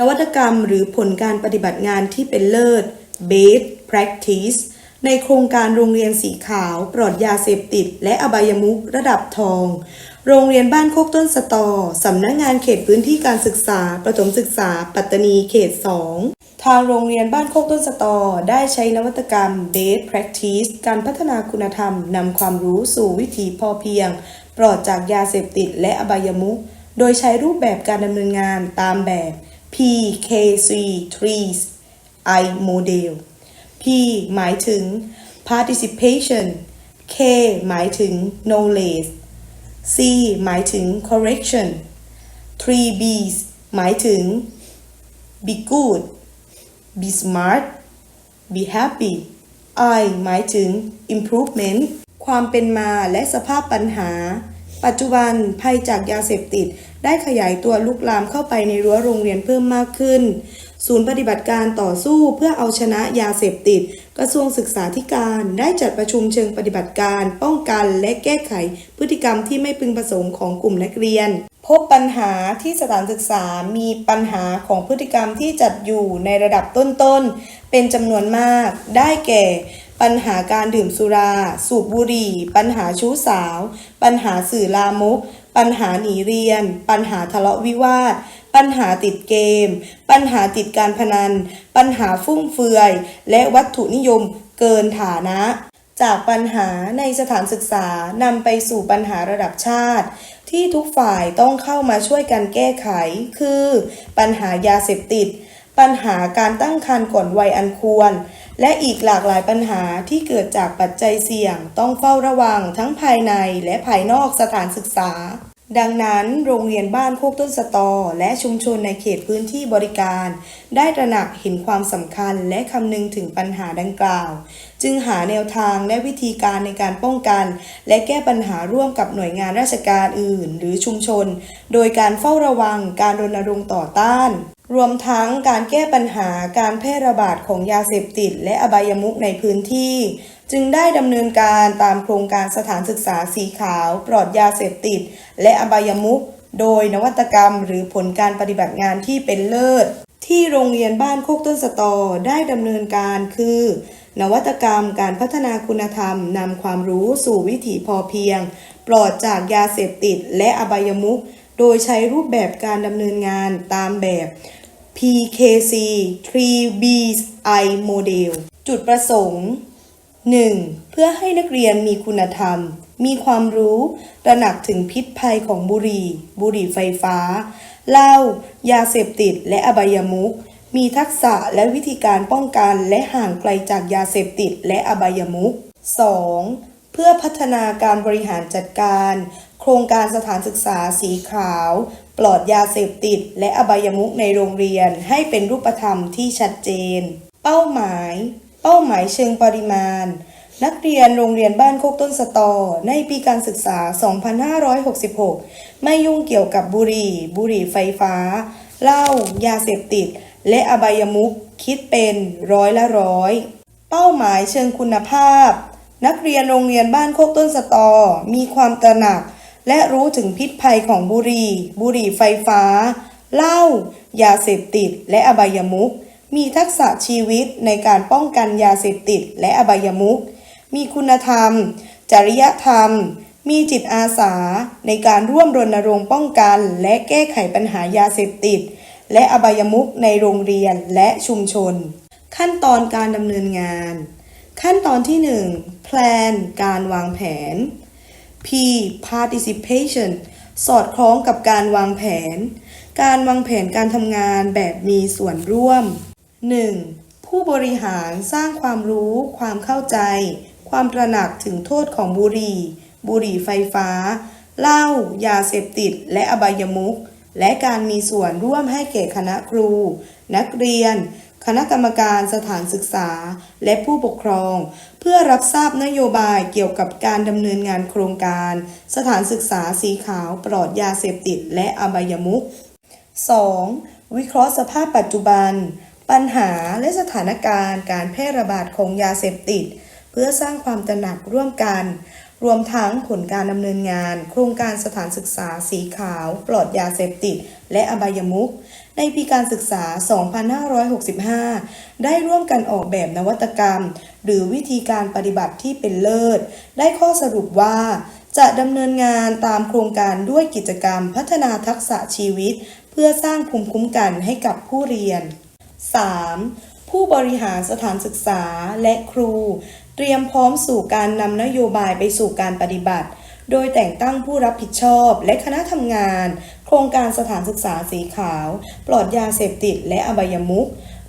นวัตกรรมหรือผลการปฏิบัติงานที่เป็นเลิศ Best Practice ในโครงการโรงเรียนสีขาว ปลอดยาเสพติด และอบายมุขระดับทอง โรงเรียนบ้านโคกต้นสตอ สำนักงานเขตพื้นที่การศึกษา ประถมศึกษา ปัตตานีเขต 2 ทางโรงเรียนบ้านโคกต้นสตอ ได้ใช้นวัตกรรม Best Practice การพัฒนาคุณธรรมนำความรู้สู่วิถีพอเพียง ปลอดจากยาเสพติดและอบายมุขโดยใช้รูปแบบการดำเนินงานตามแบบ PKC Trees I Model P หมายถึง participation K หมายถึง knowledge C หมายถึง correction 3 B's หมายถึง be good be smart be happy I หมายถึง improvement ความเป็นมาและสภาพปัญหา ปัจจุบันภัยจากยาเสพติด ได้ขยายตัวลุกลามเข้าไปในรั้วโรงเรียนเพิ่มมากขึ้น ศูนย์ปฏิบัติการต่อสู้เพื่อเอาชนะยาเสพติด กระทรวงศึกษาธิการได้จัดประชุมเชิงปฏิบัติการ ป้องกันและแก้ไขพฤติกรรมที่ไม่พึงประสงค์ของกลุ่มนักเรียน พบปัญหาที่สถานศึกษามีปัญหาของพฤติกรรมที่จัดอยู่ในระดับต้นๆ เป็นจำนวนมาก ได้แก่ปัญหาการดื่มสุรา สูบบุหรี่ ปัญหาชู้สาว ปัญหาสื่อลามก ปัญหาหนีเรียน ปัญหาทะเลาะวิวาท ปัญหาติดเกม ปัญหาติดการพนัน ปัญหาฟุ่มเฟือย และวัตถุนิยมเกินฐานะ จากปัญหาในสถานศึกษานำไปสู่ปัญหาระดับชาติ ที่ทุกฝ่ายต้องเข้ามาช่วยกันแก้ไข คือ ปัญหายาเสพติด ปัญหาการตั้งครรภ์ก่อนวัยอันควรและอีกหลากหลายปัญหาที่เกิดจากปัจจัยเสี่ยงต้องเฝ้าระวังทั้งภายในและภายนอกสถานศึกษา ดังนั้นโรงเรียนบ้านโคกต้นสตอ และชุมชนในเขตพื้นที่บริการ ได้ตระหนักเห็นความสำคัญและคำนึงถึงปัญหาดังกล่าว จึงหาแนวทางและวิธีการในการป้องกัน และแก้ปัญหาร่วมกับหน่วยงานราชการอื่น หรือชุมชน โดยการเฝ้าระวังการรณรงค์ต่อต้าน รวมทั้งการแก้ปัญหาการแพร่ระบาดของยาเสพติด และอบายมุขในพื้นที่ จึงได้ดำเนินการตามโครงการสถานศึกษาสีขาว ปลอดยาเสพติด และอบายมุขโดยนวัตกรรมหรือผลการปฏิบัติงานที่เป็นเลิศ ที่โรงเรียนบ้านโคกต้นสตอได้ดำเนินการคือ นวัตกรรมการพัฒนาคุณธรรมนำความรู้สู่วิถีพอเพียง ปลอดจากยาเสพติดและอบายมุข โดยใช้รูปแบบการดำเนินงานตามแบบ PKC 3BI Model จุดประสงค์ 1. เพื่อให้นักเรียนมีคุณธรรม มีความรู้ตระหนักถึงพิษภัยของบุหรี่ บุหรี่ไฟฟ้า เหล้า ยาเสพติด และอบายมุข มีทักษะและวิธีการป้องกันและห่างไกลจากยาเสพติดและอบายมุข 2. เพื่อพัฒนาการบริหารจัดการ โครงการสถานศึกษาสีขาว ปลอดยาเสพติด และอบายมุขในโรงเรียนให้เป็นรูปธรรมที่ชัดเจน เป้าหมาย เป้าหมายเชิงปริมาณ นักเรียนโรงเรียนบ้านโคกต้นสตอ ในปีการศึกษา 2566 ไม่ยุ่งเกี่ยวกับบุหรี่ บุหรี่ไฟฟ้า เหล้า ยาเสพติด และอบายมุขคิดเป็นร้อยละร้อย เป้าหมายเชิงคุณภาพ นักเรียนโรงเรียนบ้านโคกต้นสตอ มีความตระหนัก และรู้ถึงพิษภัยของบุหรี่ บุหรี่ไฟฟ้า เหล้า ยาเสพติด และอบายมุข มีทักษะชีวิตในการป้องกันยาเสพติด และอบายมุข มีคุณธรรม จริยธรรม มีจิตอาสาในการร่วมรณรงค์ป้องกัน และแก้ไขปัญหายาเสพติด และอบายมุขในโรงเรียนและชุมชน ขั้นตอนการดำเนินงาน ขั้นตอนที่1 plan การวางแผน P participation สอดคล้องกับการวางแผน การวางแผนการทำงานแบบมีส่วนร่วม 1. ผู้บริหารสร้างความรู้ ความเข้าใจ ความตระหนักถึงโทษของบุหรี่ บุหรี่ไฟฟ้า เหล้า ยาเสพติด และอบายมุข และการมีส่วนร่วมให้แก่คณะครู นักเรียน คณะกรรมการสถานศึกษา และผู้ปกครอง เพื่อรับทราบนโยบายเกี่ยวกับการดำเนินงานโครงการ สถานศึกษาสีขาวปลอดยาเสพติด และอบายมุข 2. วิเคราะห์สภาพปัจจุบัน ปัญหาและสถานการณ์การแพร่ระบาดของยาเสพติด เพื่อสร้างความตระหนักร่วมกัน รวมทั้งผลการดำเนินงาน โครงการสถานศึกษาสีขาว ปลอดยาเสพติด และอบายมุข ในปีการศึกษา 2565 ได้ร่วมกันออกแบบนวัตกรรม หรือวิธีการปฏิบัติที่เป็นเลิศ ได้ข้อสรุปว่าจะดำเนินงานตามโครงการด้วยกิจกรรมพัฒนาทักษะชีวิต เพื่อสร้างภูมิคุ้มกันให้กับผู้เรียน 3. ผู้บริหารสถานศึกษาและครู เตรียมพร้อมสู่การนำนโยบายไปสู่การปฏิบัติ โดยแต่งตั้งผู้รับผิดชอบและคณะทำงาน โครงการสถานศึกษาสีขาว ปลอดยาเสพติดและอบายมุข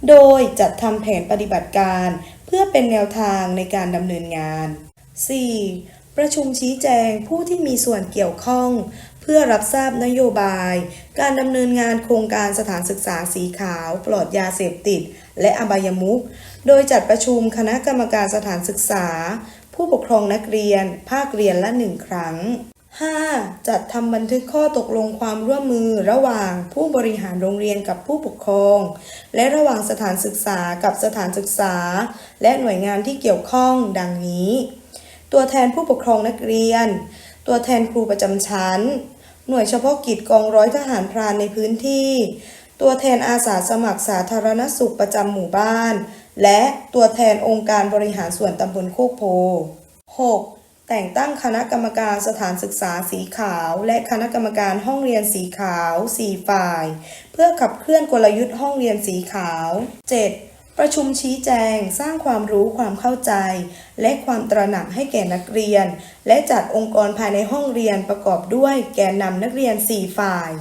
โดยจัดทำแผนปฏิบัติการ เพื่อเป็นแนวทางในการดำเนินงาน 4. ประชุมชี้แจงผู้ที่มีส่วนเกี่ยวข้อง เพื่อรับทราบนโยบาย การดำเนินงานโครงการสถานศึกษาสีขาว ปลอดยาเสพติด และอบายมุขโดยจัดประชุมคณะกรรมการสถานศึกษา ผู้ปกครองนักเรียน ภาคเรียนละหนึ่งครั้ง 5. จัดทำบันทึกข้อตกลงความร่วมมือระหว่างผู้บริหารโรงเรียนกับผู้ปกครอง และระหว่างสถานศึกษากับสถานศึกษา และหน่วยงานที่เกี่ยวข้องดังนี้ ตัวแทนผู้ปกครองนักเรียน ตัวแทนครูประจำชั้น หน่วยเฉพาะกิจกองร้อยทหารพรานในพื้นที่ ตัวแทนอาสาสมัครสาธารณสุขประจำหมู่บ้าน และตัวแทนองค์การบริหารส่วนตำบลโคกโพ 6. แต่งตั้งคณะกรรมการสถานศึกษาสีขาว และคณะกรรมการห้องเรียนสีขาว 4 ฝ่าย เพื่อขับเคลื่อนกลยุทธ์ห้องเรียนสีขาว 7. ประชุมชี้แจงสร้างความรู้ความเข้าใจ และความตระหนักให้แก่นักเรียน และจัดองค์กรภายในห้องเรียนประกอบด้วยแกนนำนักเรียน 4 ฝ่าย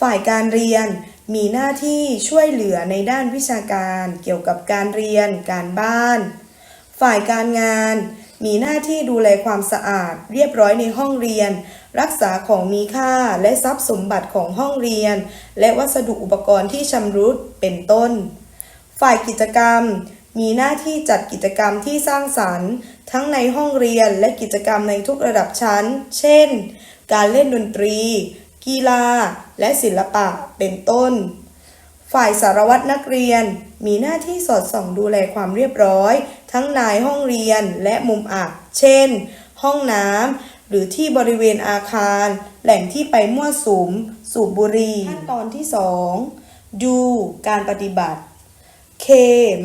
ฝ่ายการเรียน มีหน้าที่ช่วยเหลือในด้านวิชาการเกี่ยวกับการเรียน การบ้าน ฝ่ายการงาน มีหน้าที่ดูแลความสะอาด เรียบร้อยในห้องเรียน รักษาของมีค่าและทรัพย์สมบัติของห้องเรียน และวัสดุอุปกรณ์ที่ชำรุดเป็นต้น ฝ่ายกิจกรรม มีหน้าที่จัดกิจกรรมที่สร้างสรรค์ ทั้งในห้องเรียนและกิจกรรมในทุกระดับชั้น เช่น การเล่นดนตรี กีฬา และศิลปะเป็นต้น ฝ่ายสารวัตรนักเรียนมีหน้าที่สอดส่องดูแลความเรียบร้อย ทั้งในห้องเรียนและมุมอับ เช่น ห้องน้ำหรือที่บริเวณอาคาร แหล่งที่ไปมั่วสุม สูบบุหรี่ขั้นตอนที่ 2 ดูการปฏิบัติ K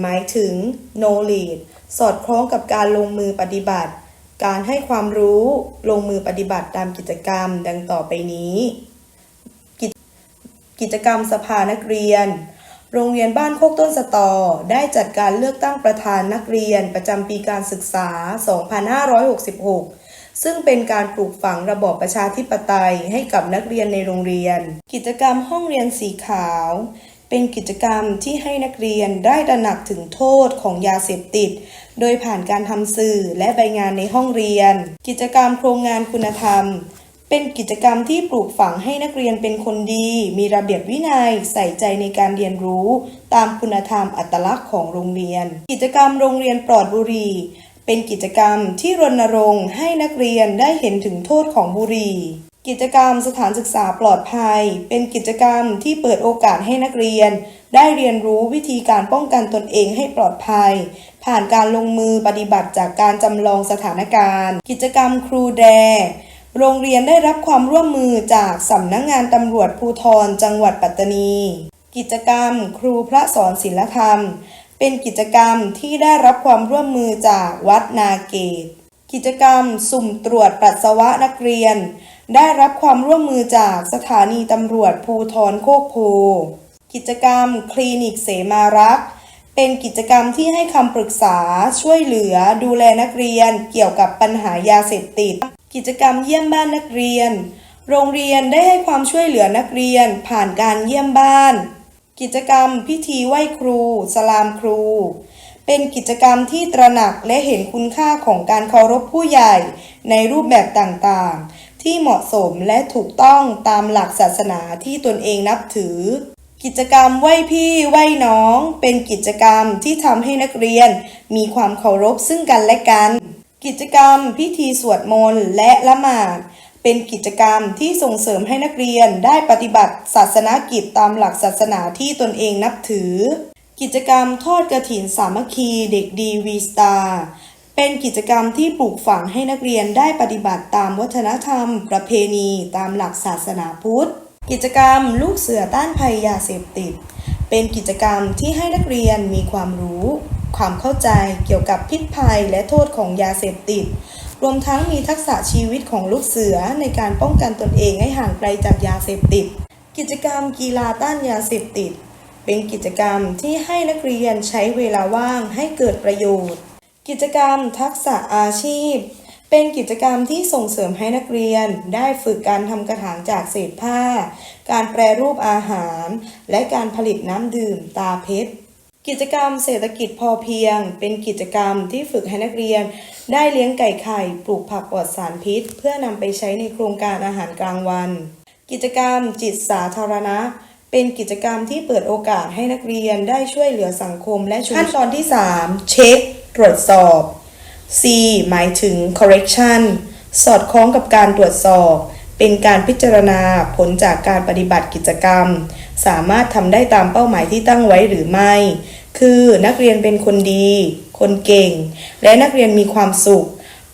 หมายถึง knowledge สอดคล้องกับการลงมือปฏิบัติ การให้ความรู้ลงมือปฏิบัติตามกิจกรรมดังต่อไปนี้กิจกิจกรรมสภานักเรียน โรงเรียนบ้านโคกต้นสตอ ได้จัดการเลือกตั้งประธานนักเรียนประจำปีการศึกษา 2566 ซึ่งเป็นการปลูกฝังระบอบประชาธิปไตยให้กับนักเรียนในโรงเรียน กิจกรรมห้องเรียนสีขาว เป็นกิจกรรมที่ให้นักเรียนได้ตระหนักถึงโทษของยาเสพติด โดยผ่านการทำสื่อและใบงานในห้องเรียน กิจกรรมโครงงานคุณธรรม เป็นกิจกรรมที่ปลูกฝังให้นักเรียนเป็นคนดี มีระเบียบวินัย ใส่ใจในการเรียนรู้ ตามคุณธรรมอัตลักษณ์ของโรงเรียน กิจกรรมโรงเรียนปลอดบุหรี่เป็นกิจกรรมที่รณรงค์ให้นักเรียนได้เห็นถึงโทษของบุหรี่ กิจกรรมสถานศึกษาปลอดภัย เป็นกิจกรรมที่เปิดโอกาสให้นักเรียน ได้เรียนรู้วิธีการป้องกันตนเองให้ปลอดภัย ผ่านการลงมือปฏิบัติจากการจำลองสถานการณ์ กิจกรรมครูแด โรงเรียนได้รับความร่วมมือจากสำนักงงานตำรวจภูธรจังหวัดปัตตานี กิจกรรมครูพระสอนศิลธรรม เป็นกิจกรรมที่ได้รับความร่วมมือจากวัดนาเกต กิจกรรมสุ่มตรวจปัสสาวะนักเรียน ได้รับความร่วมมือจากสถานีตำรวจภูธรโคกโพ กิจกรรมคลินิกเสมารักษ์เป็นกิจกรรมที่ให้คำปรึกษาช่วยเหลือดูแลนักเรียนเกี่ยวกับปัญหายาเสพติด กิจกรรมเยี่ยมบ้านนักเรียน โรงเรียนได้ให้ความช่วยเหลือนักเรียนผ่านการเยี่ยมบ้าน กิจกรรมพิธีไหว้ครู สลามครู เป็นกิจกรรมที่ตระหนักและเห็นคุณค่าของการเคารพผู้ใหญ่ในรูปแบบต่างๆ ที่เหมาะสมและถูกต้องตามหลักศาสนาที่ตนเองนับถือ กิจกรรมไหว้พี่ไหว้น้อง เป็นกิจกรรมที่ทำให้นักเรียน มีความเคารพซึ่งกันและกัน กิจกรรมพิธีสวดมนต์และละหมาดเป็นกิจกรรมที่ส่งเสริมให้นักเรียนได้ปฏิบัติศาสนกิจตามหลักศาสนาที่ตนเองนับถือ กิจกรรมทอดกระถินสามัคคีเด็กดีวีสตาร์ เป็นกิจกรรมที่ปลูกฝังให้นักเรียนได้ปฏิบัติตามวัฒนธรรม ประเพณีตามหลักศาสนาพุทธ กิจกรรมลูกเสือต้านภัยยาเสพติด เป็นกิจกรรมที่ให้นักเรียนมีความรู้ ความเข้าใจเกี่ยวกับพิษภัยและโทษของยาเสพติด รวมทั้งมีทักษะชีวิตของลูกเสือในการป้องกันตนเองให้ห่างไกลจากยาเสพติด กิจกรรมกีฬาต้านยาเสพติด เป็นกิจกรรมที่ให้นักเรียนใช้เวลาว่างให้เกิดประโยชน์ กิจกรรมทักษะอาชีพ เป็นกิจกรรมที่ส่งเสริมให้นักเรียน ได้ฝึกการทำกระถางจากเศษผ้า การแปรรูปอาหาร และการผลิตน้ำดื่มตาเพชรกิจกรรมเศรษฐกิจพอเพียง เป็นกิจกรรมที่ฝึกให้นักเรียน ได้เลี้ยงไก่ไข่ปลูกผักปลอดสารพิษ เพื่อนำไปใช้ในโครงการอาหารกลางวัน กิจกรรมจิตสาธารณะ เป็นกิจกรรมที่เปิดโอกาสให้นักเรียนได้ช่วยเหลือสังคมและชุมชนขั้นตอนที่ 3 เช็ค ตรวจสอบ C หมายถึง correction สอดคล้องกับการตรวจสอบ เป็นการพิจารณาผลจากการปฏิบัติกิจกรรม สามารถทำได้ตามเป้าหมายที่ตั้งไว้หรือไม่ คือนักเรียนเป็นคนดี คนเก่ง และนักเรียนมีความสุข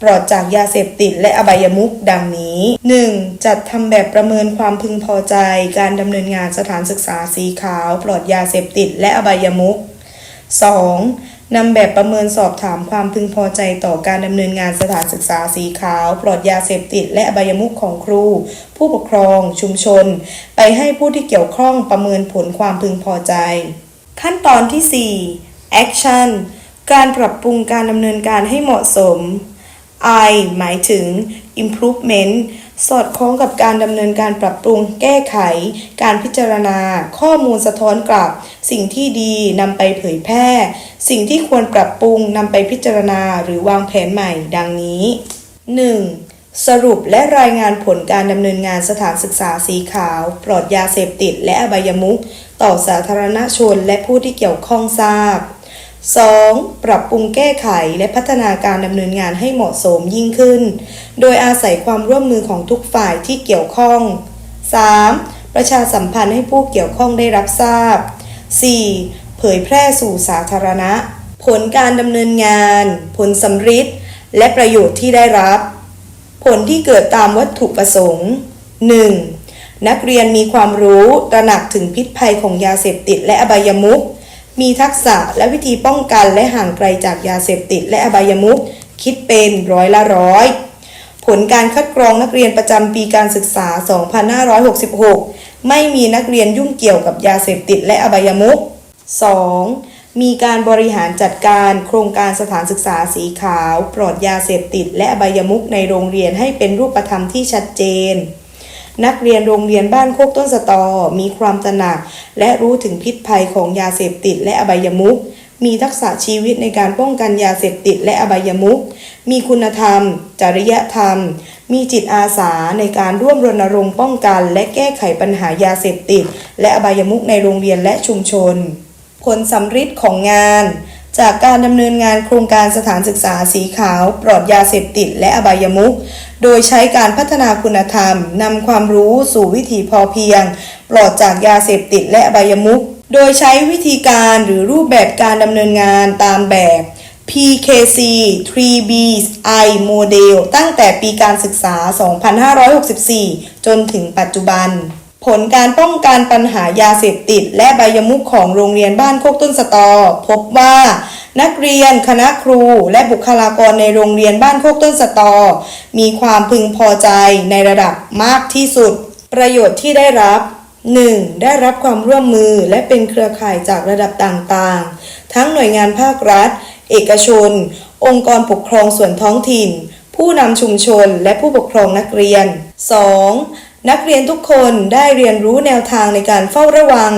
ปลอดจากยาเสพติดและอบายมุขดังนี้ 1. จัดทำแบบประเมินความพึงพอใจ การดำเนินงานสถานศึกษาสีขาว ปลอดยาเสพติดและอบายมุข 2. นำแบบประเมินสอบถามความพึงพอใจต่อการดำเนินงานสถานศึกษาสีขาว ปลอดยาเสพติด และอบายมุขของครู ผู้ปกครอง ชุมชน ไปให้ผู้ที่เกี่ยวข้องประเมินผลความพึงพอใจ ขั้นตอนที่ 4 action การปรับปรุงการดำเนินการให้เหมาะสม I หมายถึง improvement สอดคล้องกับการดำเนินการปรับปรุงแก้ไข การพิจารณา ข้อมูลสะท้อนกลับ สิ่งที่ดีนำไปเผยแพร่ สิ่งที่ควรปรับปรุงนำไปพิจารณาหรือวางแผนใหม่ ดังนี้ 1. สรุปและรายงานผลการดำเนินงานสถานศึกษาสีขาว ปลอดยาเสพติดและอบายมุขต่อสาธารณชนและผู้ที่เกี่ยวข้องทราบ 2. ปรับปรุงแก้ไขและพัฒนาการดำเนินงานให้เหมาะสมยิ่งขึ้น โดยอาศัยความร่วมมือของทุกฝ่ายที่เกี่ยวข้อง 3. ประชาสัมพันธ์ให้ผู้เกี่ยวข้องได้รับทราบ 4. เผยแพร่สู่สาธารณะ ผลการดำเนินงาน ผลสำฤทธิ์และประโยชน์ที่ได้รับ ผลที่เกิดตามวัตถุประสงค์ 1. นักเรียนมีความรู้ตระหนักถึงพิษภัยของยาเสพติดและอบายมุข มีทักษะและวิธีป้องกันและห่างไกลจากยาเสพติด และอบายมุขคิดเป็นร้อยละร้อยผลการคัดกรองนักเรียนประจำปีการศึกษา 2566 ไม่มีนักเรียนยุ่งเกี่ยวกับยาเสพติด และอบายมุข 2. มีการบริหารจัดการโครงการสถานศึกษาสีขาว ปลอดยาเสพติด และอบายมุขในโรงเรียนให้เป็นรูปธรรมที่ชัดเจน นักเรียนโรงเรียนบ้านโคกต้นสตอ มีความตระหนัก และรู้ถึงพิษภัยของยาเสพติดและอบายมุขมีทักษะชีวิตในการป้องกันยาเสพติดและอบายมุขมีคุณธรรม จริยธรรม มีจิตอาสาในการร่วมรณรงค์ป้องกัน และแก้ไขปัญหายาเสพติด และอบายมุขในโรงเรียนและชุมชน ผลสำฤทธิ์ของงาน จากการดำเนินงานโครงการสถานศึกษาสีขาว ปลอดยาเสพติดและอบายมุข โดยใช้การพัฒนาคุณธรรมนำความรู้สู่วิถีพอเพียง ปลอดจากยาเสพติดและอบายมุขโดยใช้วิธีการหรือรูปแบบการดำเนินงานตามแบบ PKC 3B I Model ตั้งแต่ปีการศึกษา 2564 จนถึงปัจจุบัน ผลการป้องกันปัญหายาเสพติด และใบายมุขของโรงเรียนบ้านโคกต้นสตอ พบว่า นักเรียน คณะครู และบุคลากรในโรงเรียนบ้านโคกต้นสตอ มีความพึงพอใจในระดับมากที่สุด ประโยชน์ที่ได้รับ 1. ได้รับความร่วมมือและเป็นเครือข่ายจากระดับต่างๆ ทั้งหน่วยงานภาครัฐ เอกชน องค์กรปกครองส่วนท้องถิ่น ผู้นำชุมชนและผู้ปกครองนักเรียน 2. นักเรียนทุกคนได้เรียนรู้แนวทางในการเฝ้าระวัง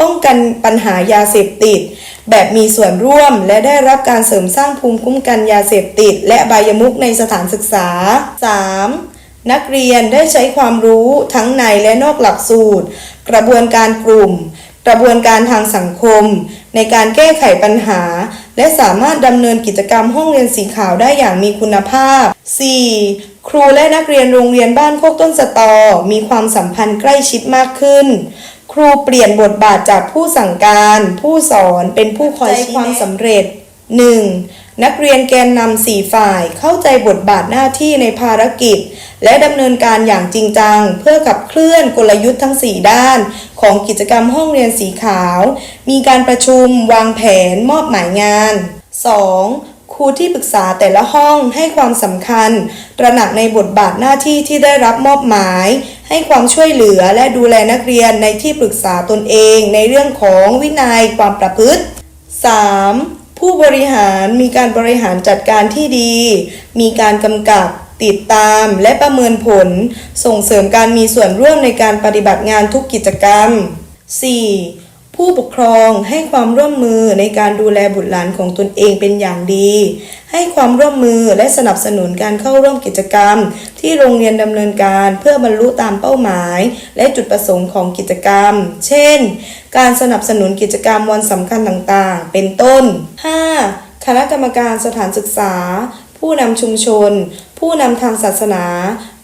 ป้องกันปัญหายาเสพติด แบบมีส่วนร่วม และได้รับการเสริมสร้างภูมิคุ้มกันยาเสพติด และบายมุขในสถานศึกษา 3. นักเรียนได้ใช้ความรู้ทั้งในและนอกหลักสูตร กระบวนการกลุ่ม กระบวนการทางสังคม ในการแก้ไขปัญหา และสามารถดำเนินกิจกรรมห้องเรียนสีขาวได้อย่างมีคุณภาพ 4. ครูและนักเรียนโรงเรียนบ้านโคกต้นสตอ มีความสัมพันธ์ใกล้ชิดมากขึ้น ครูเปลี่ยนบทบาทจากผู้สั่งการ ผู้สอนเป็นผู้คอยชี้ความสำเร็จ 1. นักเรียนแกนนำสี่ฝ่ายเข้าใจบทบาทหน้าที่ในภารกิจ และดำเนินการอย่างจริงจัง เพื่อขับเคลื่อนกลยุทธ์ทั้ง 4 ด้าน ของกิจกรรมห้องเรียนสีขาว มีการประชุม วางแผน มอบหมายงาน 2. ครูที่ปรึกษาแต่ละห้องให้ความสำคัญ ตระหนักในบทบาทหน้าที่ที่ได้รับมอบหมาย ให้ความช่วยเหลือและดูแลนักเรียนในที่ปรึกษาตนเอง ในเรื่องของวินัยความประพฤติ 3. ผู้บริหารมีการบริหารจัดการที่ดี มีการกำกับติดตามและประเมินผล ส่งเสริมการมีส่วนร่วมในการปฏิบัติงานทุกกิจกรรม 4. ผู้ปกครองให้ความร่วมมือในการดูแลบุตรหลานของตนเองเป็นอย่างดี ให้ความร่วมมือและสนับสนุนการเข้าร่วมกิจกรรม ที่โรงเรียนดำเนินการเพื่อบรรลุตามเป้าหมาย และจุดประสงค์ของกิจกรรม เช่น การสนับสนุนกิจกรรมวันสำคัญต่างๆ เป็นต้น 5. คณะกรรมการสถานศึกษา ผู้นำชุมชน ผู้นำทางศาสนา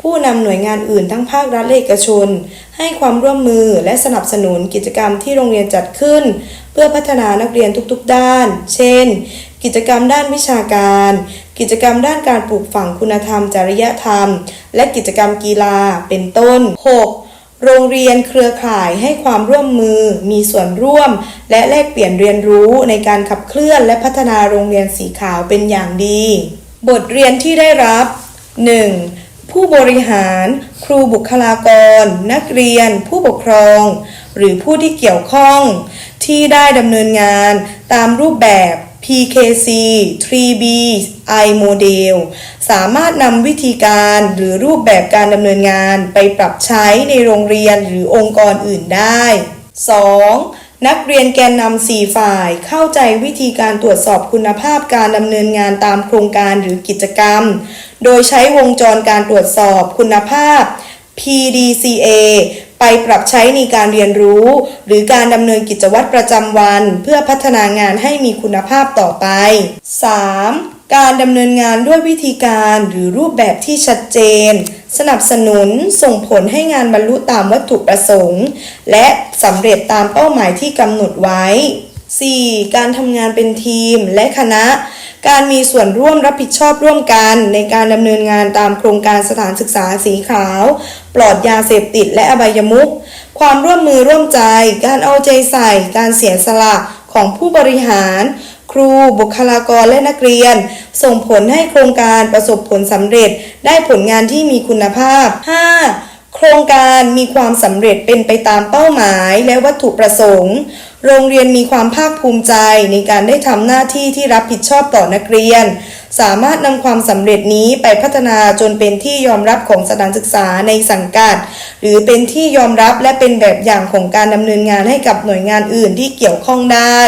ผู้นำหน่วยงานอื่นทั้งภาครัฐและเอกชน ให้ความร่วมมือและสนับสนุนกิจกรรมที่โรงเรียนจัดขึ้น เพื่อพัฒนานักเรียนทุกๆ ด้าน เช่น กิจกรรมด้านวิชาการ กิจกรรมด้านการปลูกฝังคุณธรรม จริยธรรม และกิจกรรมกีฬาเป็นต้น 6. โรงเรียนเครือข่ายให้ความร่วมมือ มีส่วนร่วม และแลกเปลี่ยนเรียนรู้ในการขับเคลื่อนและพัฒนาโรงเรียนสีขาวเป็นอย่างดี บทเรียนที่ได้รับ 1. ผู้บริหาร ครูบุคลากร นักเรียน ผู้ปกครอง หรือผู้ที่เกี่ยวข้อง ที่ได้ดำเนินงานตามรูปแบบ PKC 3B I Model สามารถนำวิธีการหรือรูปแบบการดำเนินงานไปปรับใช้ในโรงเรียนหรือองค์กรอื่นได้ 2. นักเรียนแกนนำสี่ฝ่ายเข้าใจวิธีการตรวจสอบคุณภาพการดำเนินงานตามโครงการหรือกิจกรรม โดยใช้วงจรการตรวจสอบคุณภาพ PDCA ไปปรับใช้ในการเรียนรู้ หรือการดำเนินกิจวัตรประจำวัน เพื่อพัฒนางานให้มีคุณภาพต่อไป 3. การดำเนินงานด้วยวิธีการหรือรูปแบบที่ชัดเจน สนับสนุนส่งผลให้งานบรรลุตามวัตถุประสงค์ และสำเร็จตามเป้าหมายที่กำหนดไว้ 4. การทำงานเป็นทีมและคณะ การมีส่วนร่วมรับผิดชอบร่วมกัน ในการดำเนินงานตามโครงการสถานศึกษาสีขาว ปลอดยาเสพติดและอบายมุขความร่วมมือร่วมใจ การเอาใจใส่ การเสียสละของผู้บริหาร ครู บุคลากรและนักเรียน ส่งผลให้โครงการประสบผลสำเร็จ ได้ผลงานที่มีคุณภาพ 5. โครงการมีความสำเร็จเป็นไปตามเป้าหมายและวัตถุประสงค์ โรงเรียนมีความภาคภูมิใจในการได้ทำหน้าที่ที่รับผิดชอบต่อนักเรียน สามารถนำความสำเร็จนี้ไปพัฒนาจนเป็นที่ยอมรับของสถานศึกษาในสังกัด หรือเป็นที่ยอมรับและเป็นแบบอย่างของการดำเนินงานให้กับหน่วยงานอื่นที่เกี่ยวข้องได้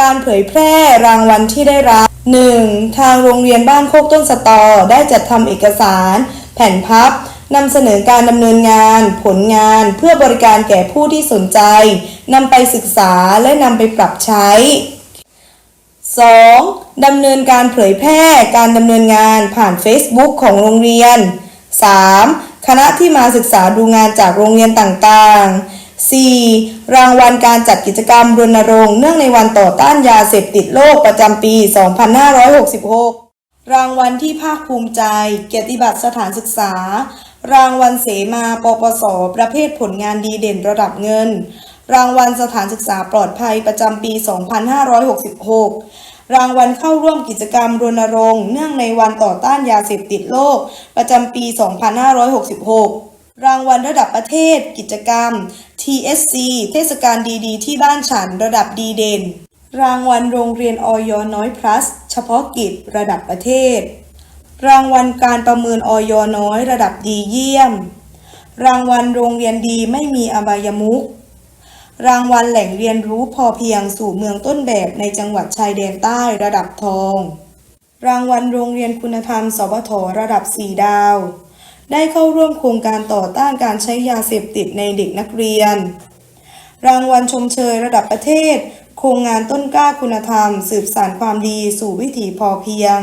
การเผยแพร่รางวัลที่ได้รับ 1. ทางโรงเรียนบ้านโคกต้นสตอได้จัดทำเอกสาร แผ่นพับ นำเสนอการดำเนินงาน ผลงานเพื่อบริการแก่ผู้ที่สนใจนำไปศึกษาและนำไปปรับใช้ 2. ดำเนินการเผยแพร่การดำเนินงานผ่าน Facebook ของโรงเรียน 3. คณะที่มาศึกษาดูงานจากโรงเรียนต่างๆ 4. รางวัลการจัดกิจกรรมรณรงค์เนื่องในวันต่อต้านยาเสพติดโลกประจำปี 2566 รางวัลที่ภาคภูมิใจ เกียรติบัตรสถานศึกษา รางวัลเสมาปปส ประเภทผลงานดีเด่นระดับเงิน รางวัลสถานศึกษาปลอดภัยประจำปี 2566 รางวัลเข้าร่วมกิจกรรมรณรงค์เนื่องในวันต่อต้านยาเสพติดโลก ประจำปี 2566 รางวัลระดับประเทศ กิจกรรม TSC เทศกาลดีๆ ที่บ้านฉันระดับดีเด่น รางวัลโรงเรียนออยน้อย plus เฉพาะกิจระดับประเทศ รางวัลการประเมินออยน้อยระดับดีเยี่ยม รางวัลโรงเรียนดีไม่มีอบายมุขรางวัลแหล่งเรียนรู้พอเพียงสู่เมืองต้นแบบในจังหวัดชายแดนใต้ระดับทอง รางวัลโรงเรียนคุณธรรมสปทระดับ 4 ดาว ได้เข้าร่วมโครงการต่อต้านการใช้ยาเสพติดในเด็กนักเรียน รางวัลชมเชยระดับประเทศ โครงงานต้นกล้าคุณธรรม สืบสานความดีสู่วิถีพอเพียง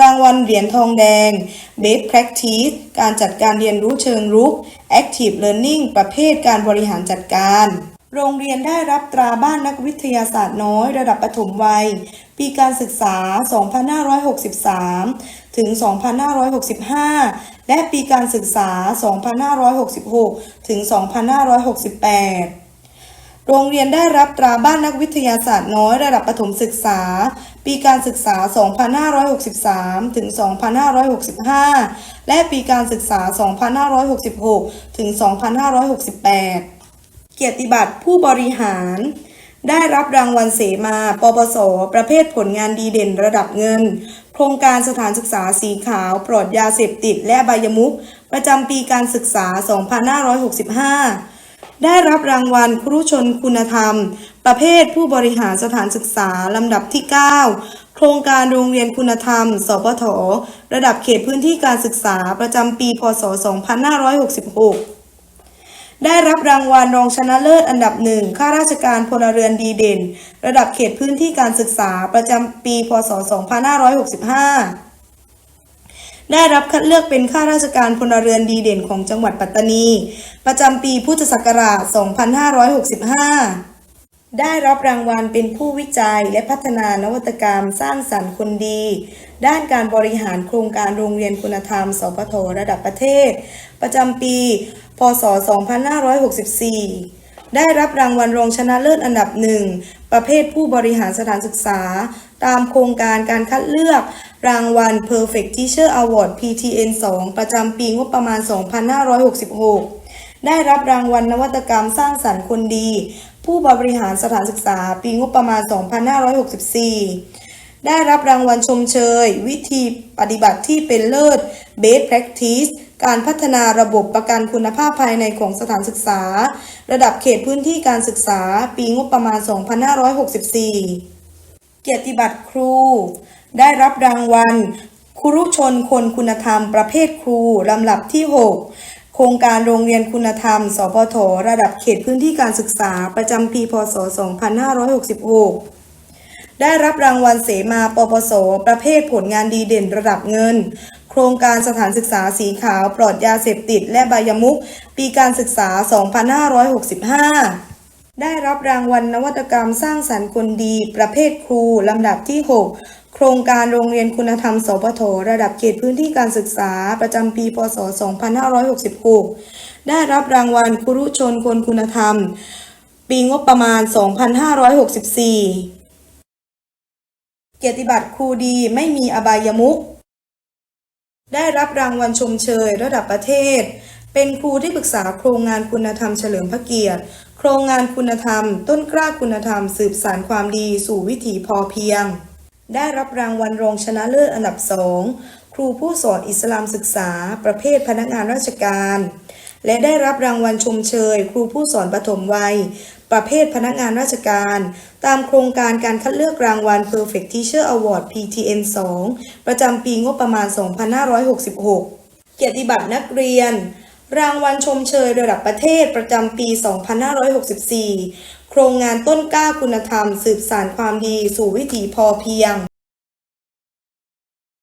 รางวัลเหรียญทองแดง Best Practice การจัดการเรียนรู้เชิงรุก Active Learning ประเภทการบริหารจัดการ โรงเรียนได้รับตราบ้านนักวิทยาศาสตร์น้อยระดับประถมวัย ปีการศึกษา 2563 ถึง 2565 และปีการศึกษา 2566 ถึง 2568 โรงเรียนได้รับตราบ้านนักวิทยาศาสตร์น้อยระดับประถมศึกษา ปีการศึกษา 2563 ถึง 2565 และปีการศึกษา 2566 ถึง 2568 เกียรติบัตรผู้บริหาร ได้รับรางวัลเสมา ปปส ประเภทผลงานดีเด่นระดับเงิน โครงการสถานศึกษาสีขาว ปลอดยาเสพติดและอบายมุขประจำปีการศึกษา 2565 ได้รับรางวัลครุชนคุณธรรม ประเภทผู้บริหารสถานศึกษาลำดับที่ 9 โครงการโรงเรียนคุณธรรม สพท ระดับเขตพื้นที่การศึกษาประจำปี พศ 2566ได้รับรางวัลรองชนะเลิศอันดับหนึ่งข้าราชการพลเรือนดีเด่น ระดับเขตพื้นที่การศึกษาประจำปี พศ 2565 ได้รับคัดเลือกเป็นข้าราชการพลเรือนดีเด่นของจังหวัดปัตตานี ประจำปีพุทธศักราช 2565 ได้รับรางวัลเป็นผู้วิจัยและพัฒนานวัตกรรมสร้างสรรค์คนดี ด้านการบริหารโครงการโรงเรียนคุณธรรม สพทระดับประเทศ ประจำปี พศ 2564 ได้รับรางวัลรองชนะเลิศอันดับหนึ่งประเภทผู้บริหารสถานศึกษา ตามโครงการการคัดเลือกรางวัล Perfect Teacher Award PTN 2 ประจำปีงบประมาณ 2566 ได้รับรางวัลนวัตกรรมสร้างสรรค์คนดี ผู้บริหารสถานศึกษา ปีงบประมาณ 2564 ได้รับรางวัลชมเชย วิธีปฏิบัติที่เป็นเลิศ Best Practice การพัฒนาระบบประกันคุณภาพภายในของสถานศึกษา ระดับเขตพื้นที่การศึกษา ปีงบประมาณ 2564 เกียรติบัตรครู ได้รับรางวัล ครุชนคนคุณธรรมประเภทครู ลำดับที่ 6 โครงการโรงเรียนคุณธรรม สพท ระดับเขตพื้นที่การศึกษาประจำปีพศ 2566ได้รับรางวัลเสมาปปส ประเภทผลงานดีเด่นระดับเงิน ครงการสถานศึกษาสีขาวปลอดยาเสพติด และใบายมุขปีการศึกษา 2565ได้รับรางวัลนวัตกรรมสร้างสรรค์คนดี ประเภทครู ลำดับที่ 6 โครงการโรงเรียนคุณธรรม สพทระดับเขตพื้นที่การศึกษาประจำปี พศ 2566 ได้รับรางวัลครุชนคนคุณธรรม ปีงบประมาณ 2564 เกียรติบัตรครูดีไม่มีอบายมุข ได้รับรางวัลชมเชย ระดับประเทศ เป็นครูที่ปรึกษาโครงงานคุณธรรมเฉลิมพระเกียรติ โครงงานคุณธรรม ต้นกล้าคุณธรรม สืบสารความดี สู่วิถีพอเพียง ได้รับรางวัลรองชนะเลิศอันดับสองครูผู้สอนอิสลามศึกษา ประเภทพนักงานราชการ และได้รับรางวัลชมเชย ครูผู้สอนปฐมวัย ประเภทพนักงานราชการ ตามโครงการการคัดเลือกรางวัล Perfect Teacher Award PTN 2 ประจำปีงบประมาณ 2566 เกียรติบัตรนักเรียน รางวัลชมเชยระดับประเทศประจำปี 2564 โครงงานต้นกล้าคุณธรรม สืบสานความดีสู่วิถีพอเพียง